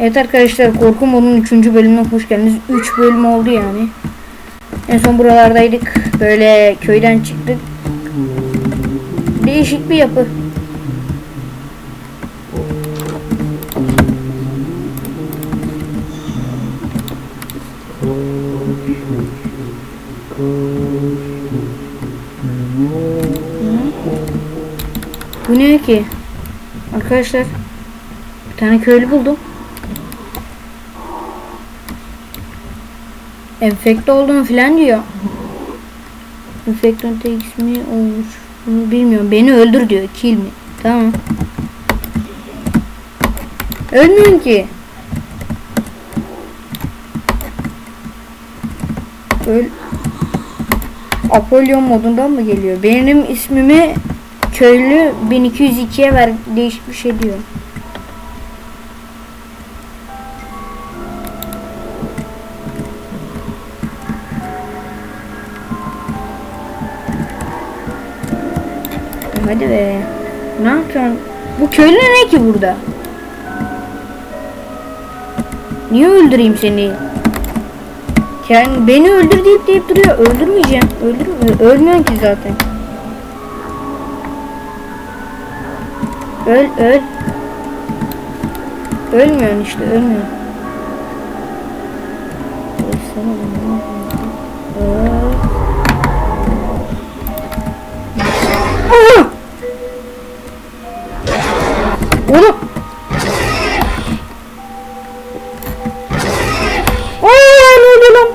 Evet arkadaşlar korku modunun 3. bölümüne hoş geldiniz. 3 bölüm oldu yani. En son buralardaydık. Böyle köyden çıktık. Değişik bir yapı. Bu ne ki? Arkadaşlar bir tane köylü buldum. Enfekte oldum filan diyor. Enfektan tek ismi olmuş. Bunu bilmiyorum. Beni öldür diyor. Kill mi? Tamam. Ölmüyorsun ki. Öl. Apolyon modundan mı geliyor? Benim ismimi köylü 1202'ye ver değişik bir şey Hadi be. Ne yapacaksın? Bu köylü ne ki burada? Niye öldüreyim seni? Kendi beni öldür deyip deyip duruyor. Öldürmeyeceğim. Öldürmüyor. Ölmüyorsun ki zaten. Öl öl. Ölmüyorsun işte ölmüyorsun. Oğlum. Aa, ne oluyor lan?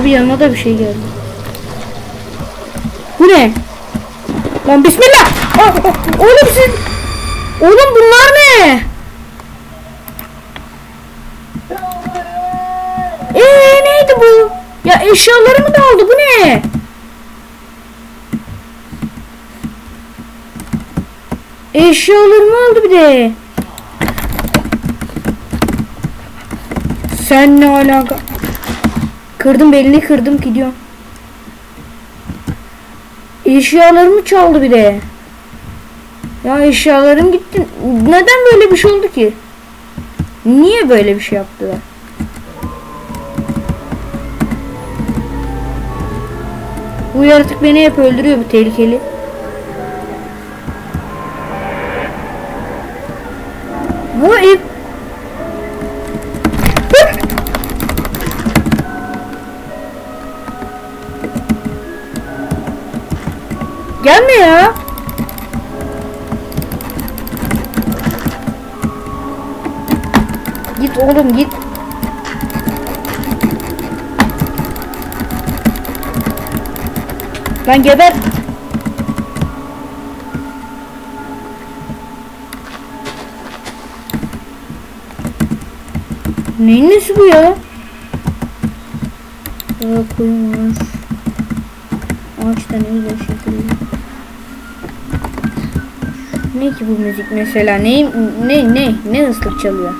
Abi yanıma da bir şey geldi. Bu ne? Lan bismillah. Aa, aa, oğlum siz... Oğlum bunlar ne? Eee neydi bu? Ya eşyalarımı da aldı bu ne? Eşyalarımı aldı bir de. Sen ne alaka? Kırdım belini kırdım gidiyorum. Eşyalarımı çaldı bir de. Ya eşyalarım gitti. Neden böyle bir şey oldu ki? Niye böyle bir şey yaptılar? Bu yaratık beni hep öldürüyor bu tehlikeli. Bu ev... Gelme ya. Git oğlum git. Lan geber. Neyin nesi bu ya? Aa, koyun var. Ağaçta ne güzel şekilde. Ne ki bu müzik mesela? Ne ne ne ne ıslık çalıyor?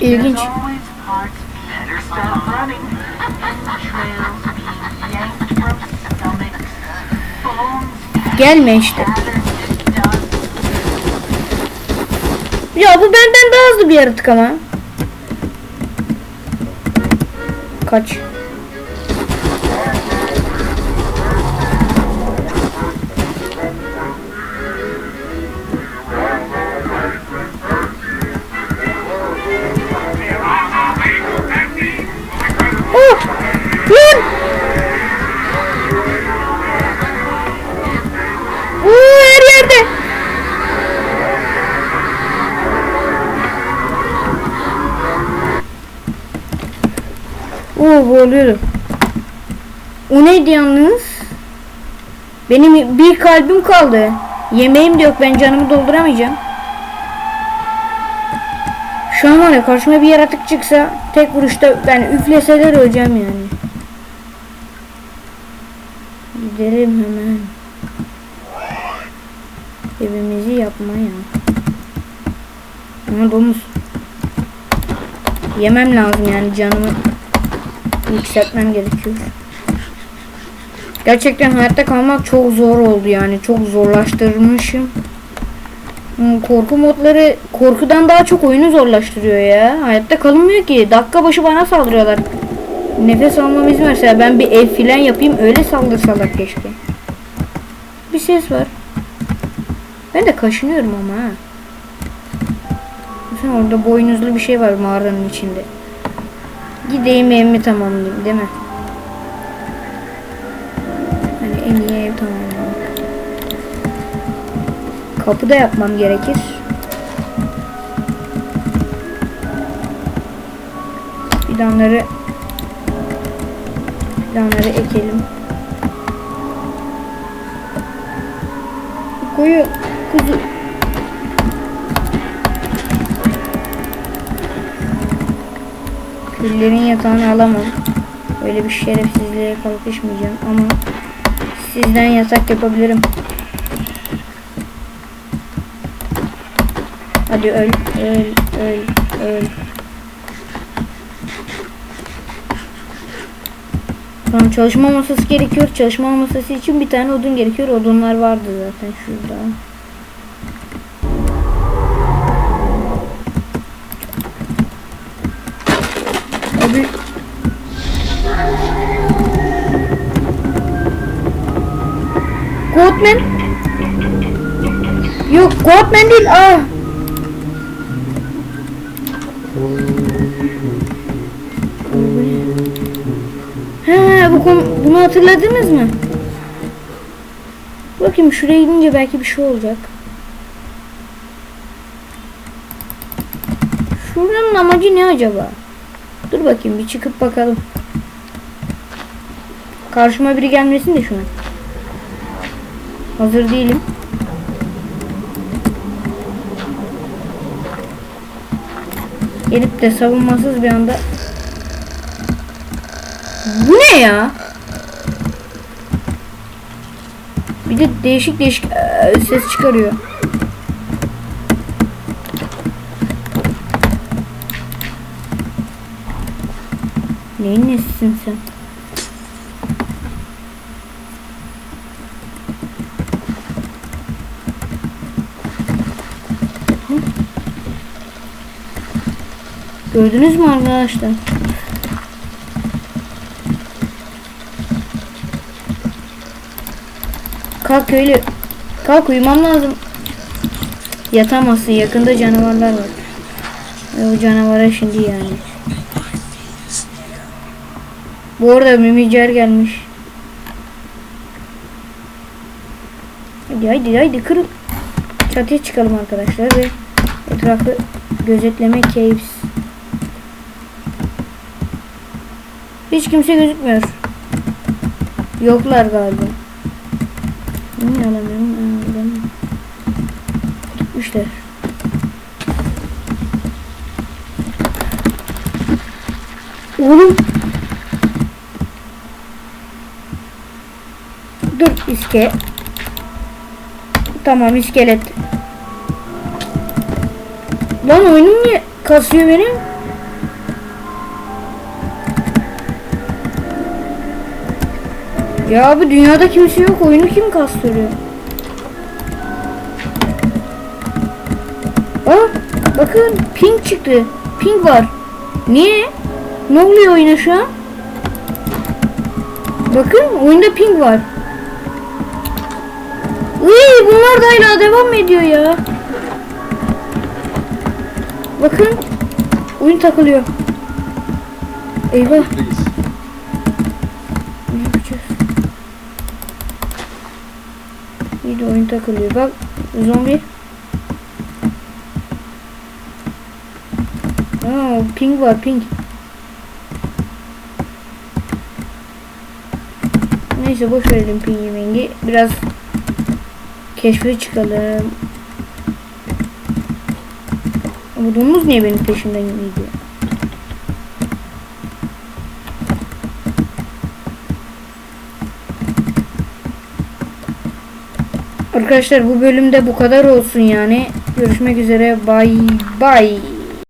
İlginç. Gelme işte. Ya bu benden daha hızlı bir yaratık ama. Kaç. Oo boğuluyorum. O neydi yalnız? Benim bir kalbim kaldı. Yemeğim de yok ben canımı dolduramayacağım. Şu an var ya karşıma bir yaratık çıksa tek vuruşta ben üfleseler öleceğim yani. Gidelim hemen. Evimizi yapmaya. Ama domuz. Yemem lazım yani canımı yükseltmem gerekiyor. Gerçekten hayatta kalmak çok zor oldu yani. Çok zorlaştırmışım. Korku modları korkudan daha çok oyunu zorlaştırıyor ya. Hayatta kalınmıyor ki. Dakika başı bana saldırıyorlar. Nefes almam izin verse ben bir ev filan yapayım öyle saldırsalar keşke. Bir ses var. Ben de kaşınıyorum ama ha. Mesela orada boynuzlu bir şey var mağaranın içinde. Gideyim evimi tamamlayayım değil mi? Hani en iyi ev tamamlamak. Kapı da yapmam gerekir. Fidanları fidanları ekelim. Koyu kuzu Küllerin yatağını alamam. Öyle bir şerefsizliğe kalkışmayacağım ama sizden yatak yapabilirim. Hadi öl, öl, öl, öl. Tamam çalışma masası gerekiyor. Çalışma masası için bir tane odun gerekiyor. Odunlar vardı zaten şurada. Goatman Yok Goatman değil ah He bu konu, bunu hatırladınız mı? Bakayım şuraya gidince belki bir şey olacak. Şuranın amacı ne acaba? Dur bakayım bir çıkıp bakalım. Karşıma biri gelmesin de şu an. Hazır değilim. Gelip de savunmasız bir anda Bu ne ya? Bir de değişik değişik ses çıkarıyor. Neyin nesisin sen? Gördünüz mü arkadaşlar? Kalk köylü. Kalk uyumam lazım. Yatamazsın yakında canavarlar var. Ve o canavara şimdi yani. Bu arada mimicer gelmiş. Hadi haydi haydi kırın. Çatıya çıkalım arkadaşlar ve etrafı gözetleme keyif. Hiç kimse gözükmüyor. Yoklar galiba. Niye alamıyorum? Alamıyorum. Gitmişler. Oğlum. Dur iske. Tamam iskelet. Lan oyunum niye kasıyor benim? Ya abi dünyada kimse yok. Oyunu kim kastırıyor? Aa, bakın ping çıktı. Ping var. Niye? Ne oluyor oyuna şu an? Bakın oyunda ping var. Iy, bunlar da hala devam ediyor ya. Bakın oyun takılıyor. Eyvah. Ne yapacağız? İyi de oyun takılıyor. Bak zombi. Aa, ping var ping. Neyse boş verelim pingi mingi. Biraz keşfe çıkalım. Bu domuz niye benim peşimden gidiyor? Arkadaşlar bu bölümde bu kadar olsun yani. Görüşmek üzere. Bay bay.